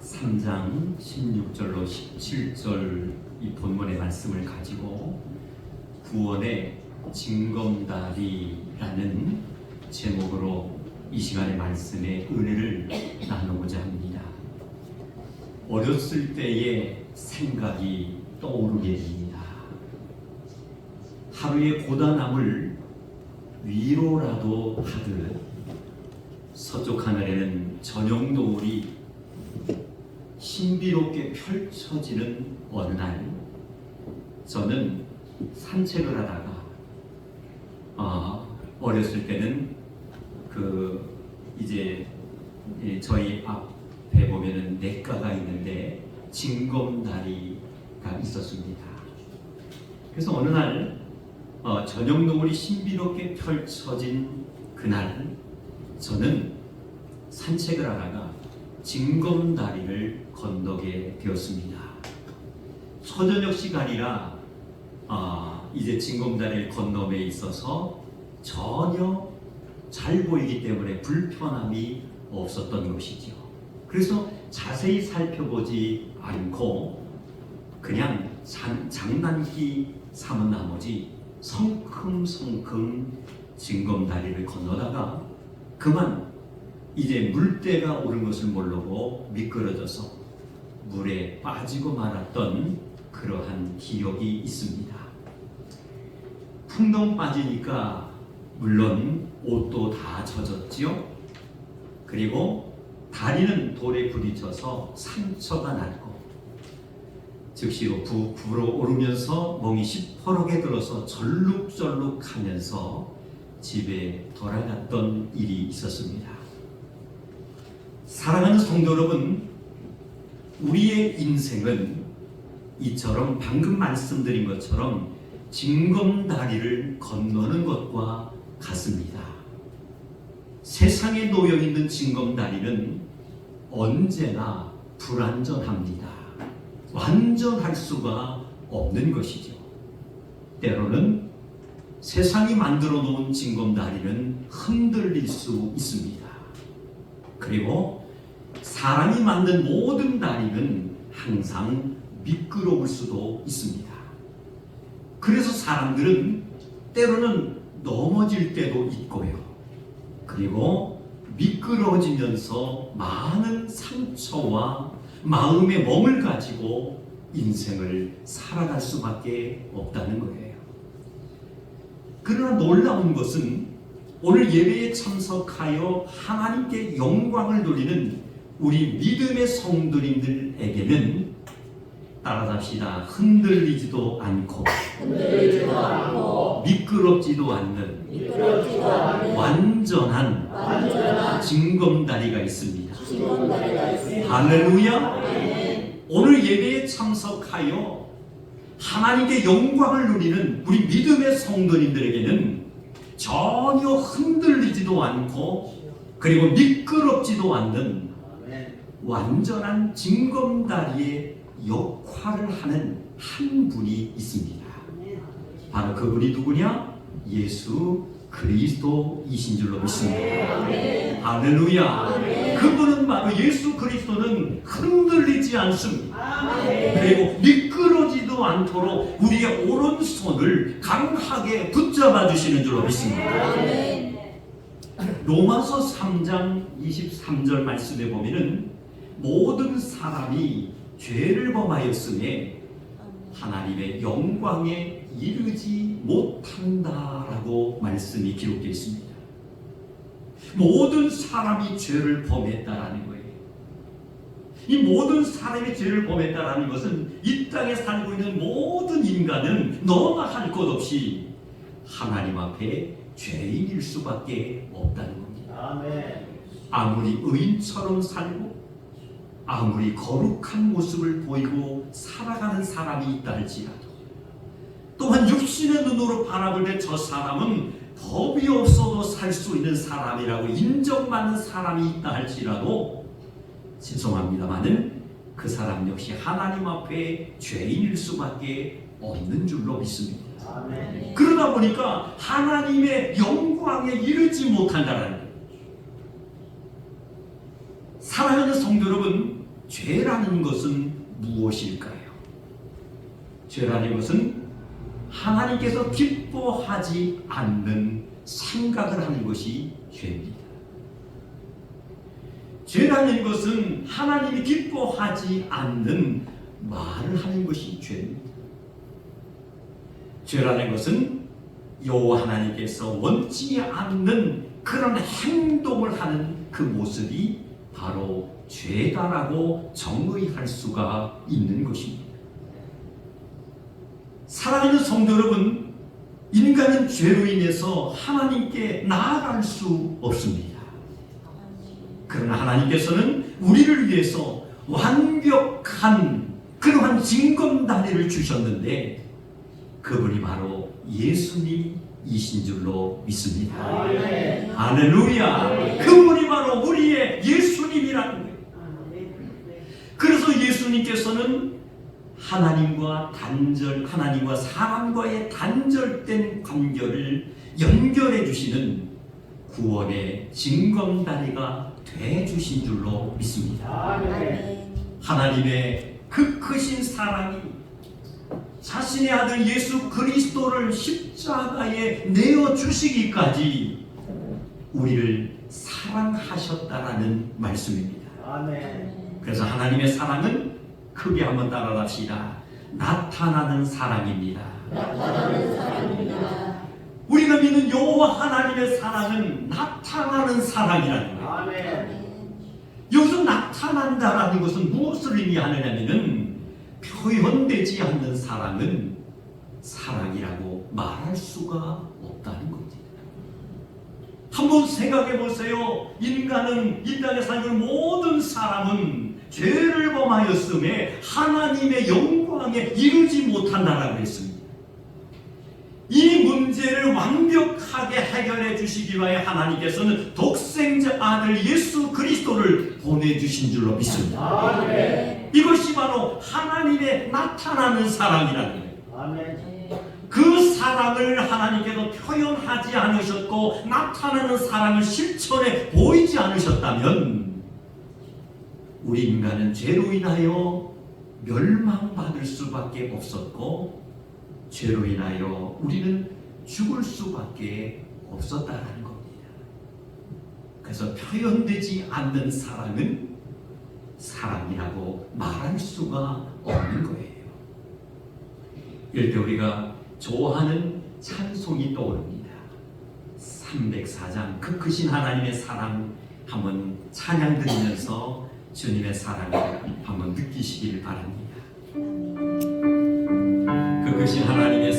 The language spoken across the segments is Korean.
3장 16절로 17절 이 본문의 말씀을 가지고 구원의 징검다리라는 제목으로 이 시간의 말씀의 은혜를 나누고자 합니다. 어렸을 때의 생각이 떠오르게 됩니다. 하루의 고단함을 위로라도 하듯 서쪽 하늘에는 저녁 노을이 신비롭게 펼쳐지는 어느 날 저는 산책을 하다가 어, 어렸을 때는 그 이제 이 저희 앞에 보면은 냇가가 있는데 징검다리가 있었습니다. 그래서 어느 날 어, 저녁 노을이 신비롭게 펼쳐진 그날 저는 산책을 하다가 징검다리를 건너게 되었습니다. 초저녁 시간이라 아, 이제 징검다리를 건너에 있어서 전혀 잘 보이기 때문에 불편함이 없었던 것이죠. 그래서 자세히 살펴보지 않고 그냥 장, 장난기 삼은 나머지 성큼성큼 징검다리를 건너다가 그만 이제 물때가 오른 것을 모르고 미끄러져서 물에 빠지고 말았던 그러한 기억이 있습니다. 풍덩 빠지니까 물론 옷도 다 젖었지요. 그리고 다리는 돌에 부딪혀서 상처가 났고 즉시로 부, 불어오르면서 멍이 시퍼렇게 들어서 절룩절룩하면서 집에 돌아갔던 일이 있었습니다. 사랑하는 성도 여러분, 우리의 인생은 이처럼 방금 말씀드린 것처럼 징검다리를 건너는 것과 같습니다. 세상에 놓여 있는 징검다리는 언제나 불완전합니다. 완전할 수가 없는 것이죠. 때로는 세상이 만들어 놓은 징검다리는 흔들릴 수 있습니다. 그리고 사람이 만든 모든 다리는 항상 미끄러울 수도 있습니다. 그래서 사람들은 때로는 넘어질 때도 있고요. 그리고 미끄러지면서 많은 상처와 마음의 멍을 가지고 인생을 살아갈 수밖에 없다는 거예요. 그러나 놀라운 것은 오늘 예배에 참석하여 하나님께 영광을 돌리는 우리 믿음의 성도님들에게는 따라잡시다. 흔들리지도 않고, 흔들리지도 않고 미끄럽지도 않는 미끄럽지도 않은 완전한 완전한 징검다리가 있습니다. 징검다리가 있습니다. 할렐루야! 오늘 예배에 참석하여 하나님께 영광을 누리는 우리 믿음의 성도님들에게는 전혀 흔들리지도 않고 그리고 미끄럽지도 않는 완전한 징검다리의 역할을 하는 한 분이 있습니다. 바로 그분이 누구냐? 예수 그리스도이신 줄로 믿습니다. 할렐루야. 그분은 바로 예수 그리스도는 흔들리지 않습니다. 그리고 미끄러지도 않도록 우리의 오른손을 강하게 붙잡아 주시는 줄로 믿습니다. 로마서 3장 23절 말씀에 보면은 모든 사람이 죄를 범하였음에 하나님의 영광에 이르지 못한다라고 말씀이 기록되어 있습니다. 모든 사람이 죄를 범했다라는 거예요. 이 모든 사람이 죄를 범했다라는 것은 이 땅에 살고 있는 모든 인간은 너나 할 것 없이 하나님 앞에 죄인일 수밖에 없다는 겁니다. 아무리 의인처럼 살고 아무리 거룩한 모습을 보이고 살아가는 사람이 있다 할지라도 또한 육신의 눈으로 바라볼 때 저 사람은 법이 없어도 살 수 있는 사람이라고 인정받는 사람이 있다 할지라도 죄송합니다만은 그 사람 역시 하나님 앞에 죄인일 수밖에 없는 줄로 믿습니다. 그러다 보니까 하나님의 영광에 이르지 못한다는 거예요. 사랑하는 성도 여러분, 죄라는 것은 무엇일까요? 죄라는 것은 하나님께서 기뻐하지 않는 생각을 하는 것이 죄입니다. 죄라는 것은 하나님이 기뻐하지 않는 말을 하는 것이 죄입니다. 죄라는 것은 여호와 하나님께서 원치 않는 그런 행동을 하는 그 모습이 바로 죄다라고 정의할 수가 있는 것입니다. 사랑하는 성도 여러분, 인간은 죄로 인해서 하나님께 나아갈 수 없습니다. 그러나 하나님께서는 우리를 위해서 완벽한 그러한 징검 다리를 주셨는데 그분이 바로 예수님이신 줄로 믿습니다. 아멘. 할렐루야! 그분이 바로 우리의 거예요. 예수님께서는 하나님과 단절, 하나님과 사람과의 단절된 관계를 연결해 주시는 구원의 징검다리가 돼 주신 줄로 믿습니다. 아멘. 하나님의 그 크신 사랑이 자신의 아들 예수 그리스도를 십자가에 내어 주시기까지 우리를 사랑하셨다라는 말씀입니다. 아멘. 그래서 하나님의 사랑은 크게 한번 따라합시다. 나타나는 사랑입니다. 나타나는 사랑입니다. 우리가 믿는 여호와 하나님의 사랑은 나타나는 사랑이라는 거예요. 아멘. 여기서 나타난다라는 것은 무엇을 의미하느냐면은 표현되지 않는 사랑은 사랑이라고 말할 수가 없다는 겁니다. 한번 생각해 보세요. 인간은 살고 있는 모든 사람은 죄를 범하였음에 하나님의 영광에 이르지 못한다라고 했습니다. 이 문제를 완벽하게 해결해 주시기 위하여 하나님께서는 독생자 아들 예수 그리스도를 보내주신 줄로 믿습니다. 아멘. 이것이 바로 하나님의 나타나는 사랑이라는 거예요. 그 사랑을 하나님께서 표현하지 않으셨고 나타나는 사랑을 실천해 보이지 않으셨다면 우리 인간은 죄로 인하여 멸망받을 수밖에 없었고 죄로 인하여 우리는 죽을 수밖에 없었다는 겁니다. 그래서 표현되지 않는 사랑은 사랑이라고 말할 수가 없는 거예요. 이럴 때 우리가 좋아하는 찬송이 떠오릅니다. 304장 그 크신 하나님의 사랑 한번 찬양 드리면서 주님의 사랑을 한번 느끼시길 바랍니다. 그 크신 하나님의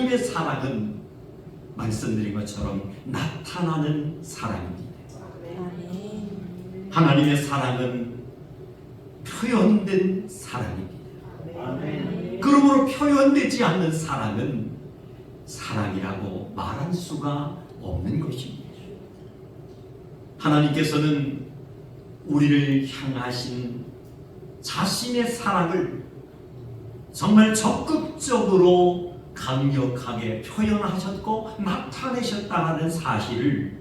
하나님의 사랑은 말씀드린 것처럼 나타나는 사랑입니다. 하나님의 사랑은 표현된 사랑입니다. 그러므로 표현되지 않는 사랑은 사랑이라고 말할 수가 없는 것입니다. 하나님께서는 우리를 향하신 자신의 사랑을 정말 적극적으로 강력하게 표현하셨고 나타내셨다는 사실을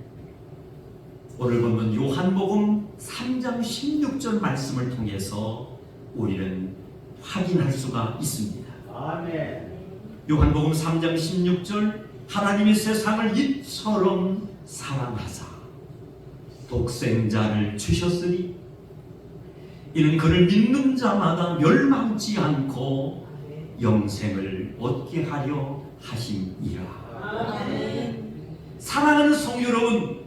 오늘 보면 요한복음 3장 16절 말씀을 통해서 우리는 확인할 수가 있습니다. 아멘. 요한복음 3장 16절 하나님이 세상을 이처럼 사랑하사 독생자를 주셨으니 이는 그를 믿는 자마다 멸망치 않고 영생을 얻게 하려 하심이라. 사랑하는 성도 여러분,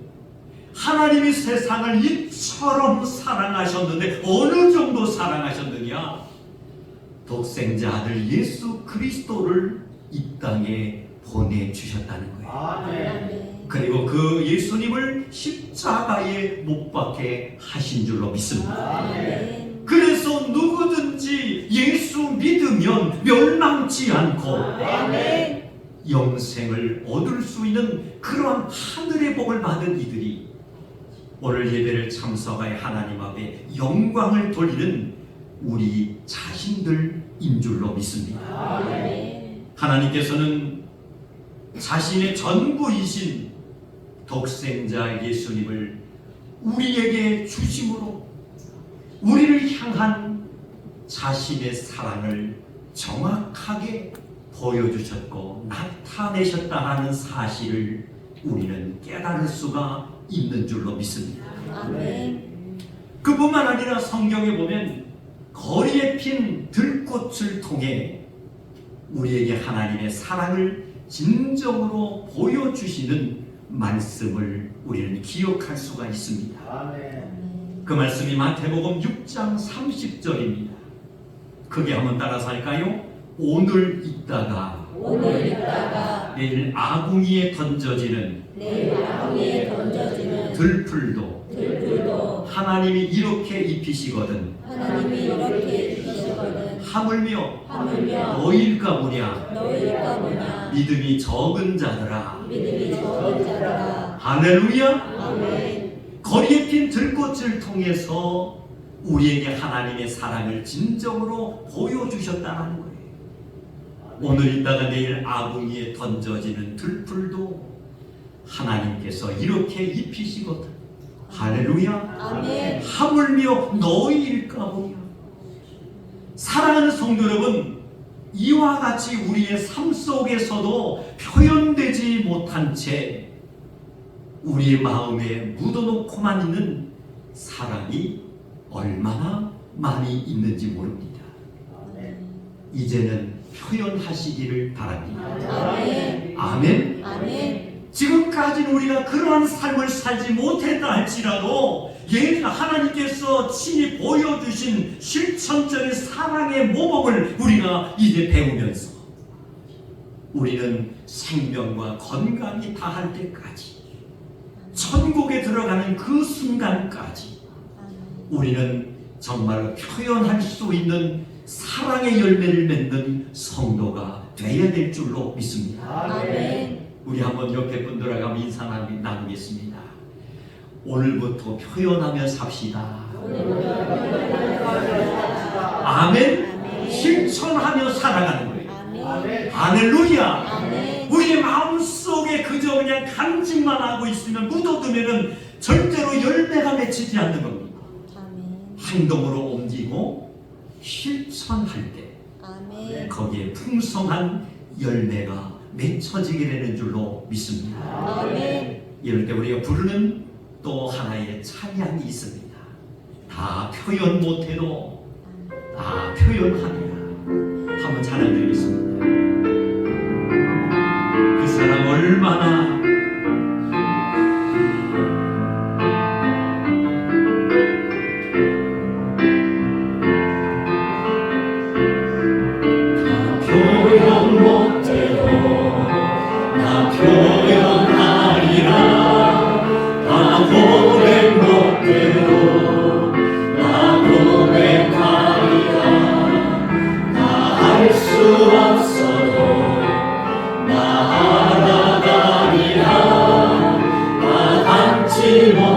하나님이 세상을 이처럼 사랑하셨는데 어느 정도 사랑하셨느냐? 독생자 아들 예수 그리스도를 이 땅에 보내주셨다는 거예요. 아멘. 아멘. 그리고 그 예수님을 십자가에 못 박게 하신 줄로 믿습니다. 아멘. 그래서 누구든지 예수 믿으면 멸망치 않고 아멘. 영생을 얻을 수 있는 그러한 하늘의 복을 받은 이들이 오늘 예배를 참석하여 하나님 앞에 영광을 돌리는 우리 자신들인 줄로 믿습니다. 아멘. 하나님께서는 자신의 전부이신 독생자 예수님을 우리에게 주심으로 우리를 향한 자신의 사랑을 정확하게 보여주셨고 나타내셨다는 사실을 우리는 깨달을 수가 있는 줄로 믿습니다. 아멘. 그뿐만 아니라 성경에 보면 거리에 핀 들꽃을 통해 우리에게 하나님의 사랑을 진정으로 보여주시는 말씀을 우리는 기억할 수가 있습니다. 아멘. 그 말씀이 마태복음 6장 30절입니다. 크게 한번 따라서 할까요? 오늘 있다가 오늘 있다가 내일 아궁이에 던져지는 내일 아궁이에 던져지는 들풀도 들불도 하나님이 이렇게 입히시거든. 하나님이 이렇게 입히시거든. 하물며 하물며 너일까 보냐? 너희가 뭐냐? 믿음이 적은 자들아. 믿음이 적은 자들아. 할렐루야. 아멘 거리에 핀 들꽃을 통해서 우리에게 하나님의 사랑을 진정으로 보여주셨다는 거예요. 오늘 있다가 내일 아궁이에 던져지는 들풀도 하나님께서 이렇게 입히시거든. 할렐루야. 아멘. 하물며 너희일까 보냐 사랑하는 성도 여러분 이와 같이 우리의 삶 속에서도 표현되지 못한 채 우리 마음에 묻어놓고만 있는 사랑이 얼마나 많이 있는지 모릅니다. 이제는 표현하시기를 바랍니다. 아멘 아멘. 아멘 지금까지는 우리가 그러한 삶을 살지 못했다 할지라도 예가 하나님께서 친히 보여주신 실천적인 사랑의 모범을 우리가 이제 배우면서 우리는 생명과 건강이 다할 때까지 천국에 들어가는 그 순간까지 우리는 정말 표현할 수 있는 사랑의 열매를 맺는 성도가 되어야 될 줄로 믿습니다. 아멘 우리 한번 옆에 분들하고 한번 인사 나누- 나누겠습니다. 오늘부터 표현하며 삽시다. 아멘. 실천하며 살아가는 거예요. 아멘 아멘. 할렐루야. 우리의 마음 속에 그저 그냥 간직만 하고 있으면 묻어두면은 절대로 열매가 맺히지 않는 겁니다. 아멘 행동으로 옮기고 실천할 때 아멘 거기에 풍성한 열매가 맺혀지게 되는 줄로 믿습니다. 아멘 이럴 때 우리가 부르는 또 하나의 찬양이 있습니다. 다 표현 못해도 다 표현합니다. Спасибо.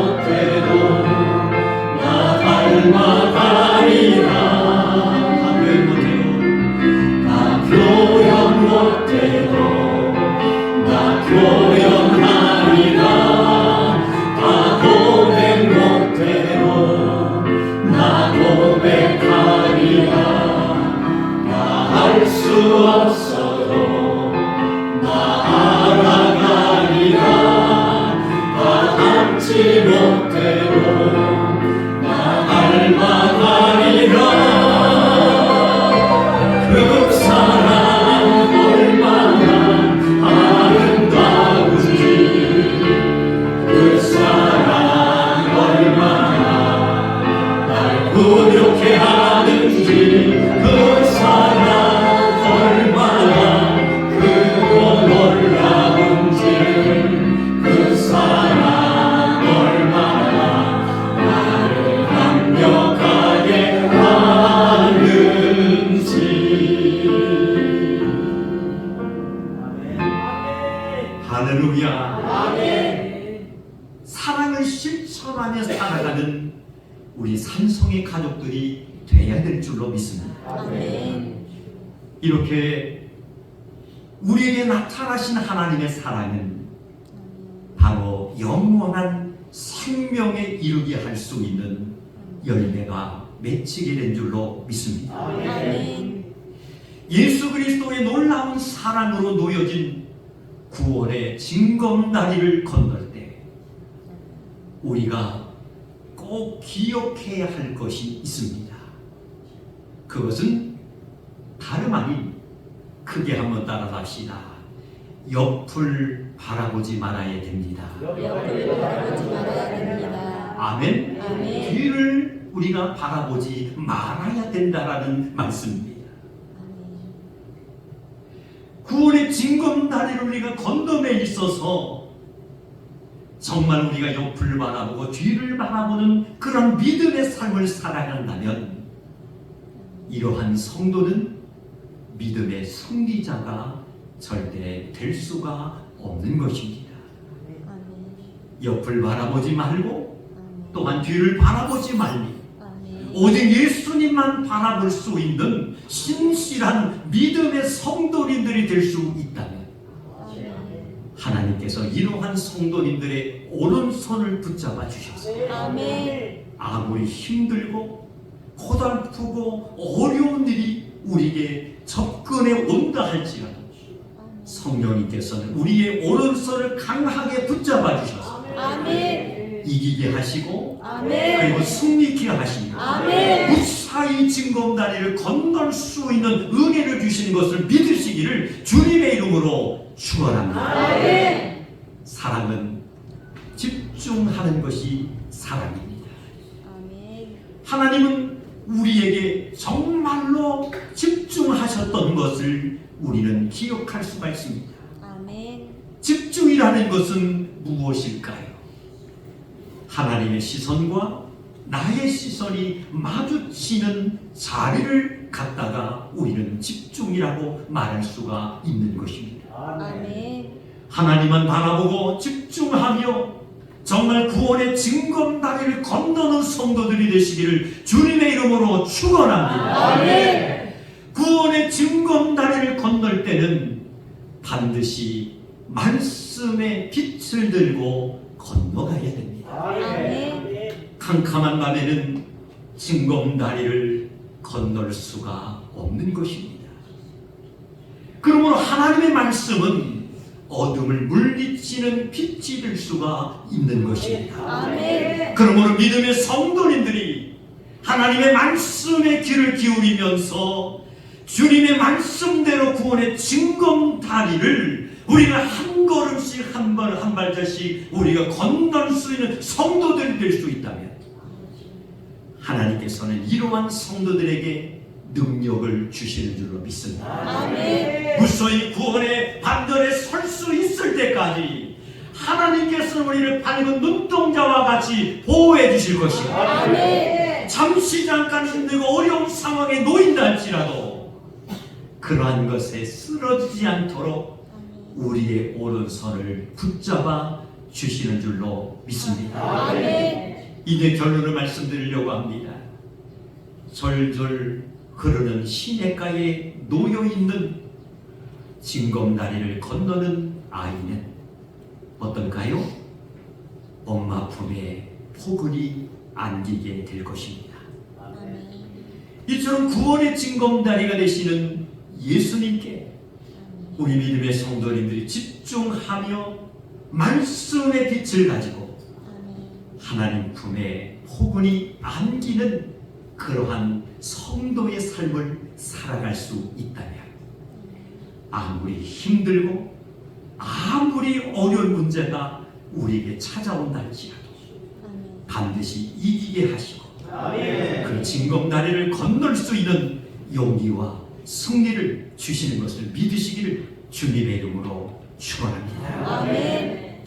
돼야 될 줄로 믿습니다. 아멘. 이렇게 우리에게 나타나신 하나님의 사랑은 바로 영원한 생명에 이르게 할 수 있는 열매가 맺히게 된 줄로 믿습니다. 아멘. 예수 그리스도의 놀라운 사랑으로 놓여진 구원의 징검다리를 건널 때 우리가 꼭 기억해야 할 것이 있습니다. 그것은 다름 아닌 크게 한번 따라 합시다. 옆을 바라보지 말아야 됩니다. 옆을 바라보지 말아야 됩니다. 아멘. 아멘. 뒤를 우리가 바라보지 말아야 된다라는 말씀입니다. 구원의 징검다리를 우리가 건너에 있어서 정말 우리가 옆을 바라보고 뒤를 바라보는 그런 믿음의 삶을 살아간다면 이러한 성도는 믿음의 승리자가 절대 될 수가 없는 것입니다. 옆을 바라보지 말고. 또한 뒤를 바라보지 말리. 오직 예수님만 바라볼 수 있는 신실한 믿음의 성도님들이 될 수 있다면. 하나님께서 이러한 성도님들의 오른손을 붙잡아 아멘. 아무리 힘들고 고달프고 어려운 일이 우리에게 접근해 온다 할지라도 성령님께서는 우리의 오른손을 강하게 붙잡아 주셔서 아멘. 이기게 하시고 아멘. 그리고 승리케 하시며 아멘. 무사히 징검다리를 건널 수 있는 은혜를 주시는 것을 믿으시기를 주님의 이름으로 축원합니다. 아멘. 사랑은 집중하는 것이 사랑입니다. 아멘. 하나님은 우리에게 정말로 집중하셨던 것을 우리는 기억할 수가 있습니다. 아멘. 집중이라는 것은 무엇일까요? 하나님의 시선과 나의 시선이 마주치는 자리를 갖다가 우리는 집중이라고 말할 수가 있는 것입니다. 아멘. 하나님만 바라보고 집중하며 정말 구원의 징검다리를 건너는 성도들이 되시기를 주님의 이름으로 축원합니다. 아멘. 구원의 징검다리를 건널 때는 반드시 말씀의 빛을 들고 건너가야 됩니다. 캄캄한 밤에는 징검다리를 건널 수가 없는 것입니다. 그러므로 하나님의 말씀은 어둠을 물리치는 빛이 될 수가 있는 것입니다. 아멘. 그러므로 믿음의 성도님들이 하나님의 말씀에 귀를 기울이면서 주님의 말씀대로 구원의 징검다리를 우리가 한 걸음씩 한 발 한 발자씩 우리가 건널 수 있는 성도들이 될 수 있다면 하나님께서는 이러한 성도들에게 능력을 주시는 줄로 믿습니다. 아멘. 무서히 구원의 설 수 있을 때까지 하나님께서는 우리를 밝은 눈동자와 같이 보호해 주실 것이고 아멘. 잠시 잠깐 힘들고 어려운 상황에 놓인다 할지라도 그러한 것에 쓰러지지 않도록 우리의 오른손을 붙잡아 주시는 줄로 믿습니다. 이제 결론을 말씀드리려고 합니다. 절절 흐르는 시냇가에 놓여 있는 징검다리를 건너는 아이는 어떨까요? 엄마 품에 포근히 안기게 될 것입니다. 이처럼 구원의 징검다리가 되시는 예수님께 우리 믿음의 성도님들이 집중하며 말씀의 빛을 가지고. 하나님 품에 포근히 안기는 그러한 성도의 삶을 살아갈 수 있다면 아무리 힘들고 아무리 어려운 문제가 우리에게 찾아온다 할지라도. 반드시 이기게 하시고 그 징검다리를 건널 수 있는 용기와 승리를 주시는 것을 믿으시기를 주님의 이름으로 축원합니다. 아멘.